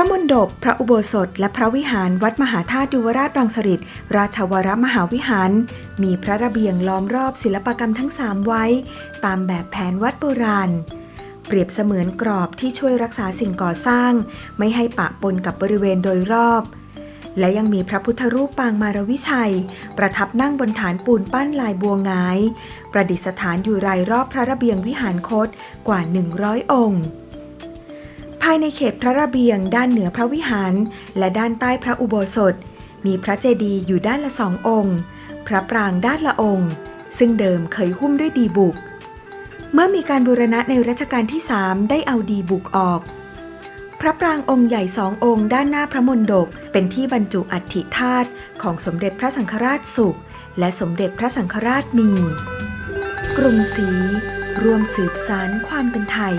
บพระอุโบสถ และพระวิหารวัดมหาธาตุยุวราชรังสฤษราชวรมหาวิหาร มีพระระเบียงล้อมรอบศิลปกรรมทั้งสามไว้ ตามแบบแผนวัดโบราณ เปรียบเสมือนกรอบที่ช่วยรักษาสิ่งก่อสร้าง ไม่ให้ปะปนกับบริเวณโดยรอบ และยังมีพระพุทธรูปปางมารวิชัย ประทับนั่งบนฐานปูนปั้นลายบัวงาย ประดิษฐานอยู่รายรอบพระระเบียงวิหารคตกว่า 100 องค์ ภายในเขตพระระเบียง ด้านเหนือพระวิหาร และด้านใต้พระอุโบสถ มีพระเจดีย์อยู่ด้านละสององค์ พระปรางด้านละองค์ ซึ่งเดิมเคยหุ้มด้วยดีบุก เมื่อมีการบูรณะในรัชกาลที่3ได้เอาดีบุกออก พระปรางองค์ใหญ่สององค์ด้านหน้าพระมณฑปเป็นที่บรรจุอัฐิธาตุของสมเด็จพระสังฆราชสุข และสมเด็จพระสังฆราชมี กรุงศรีรวมสืบสารความเป็นไทย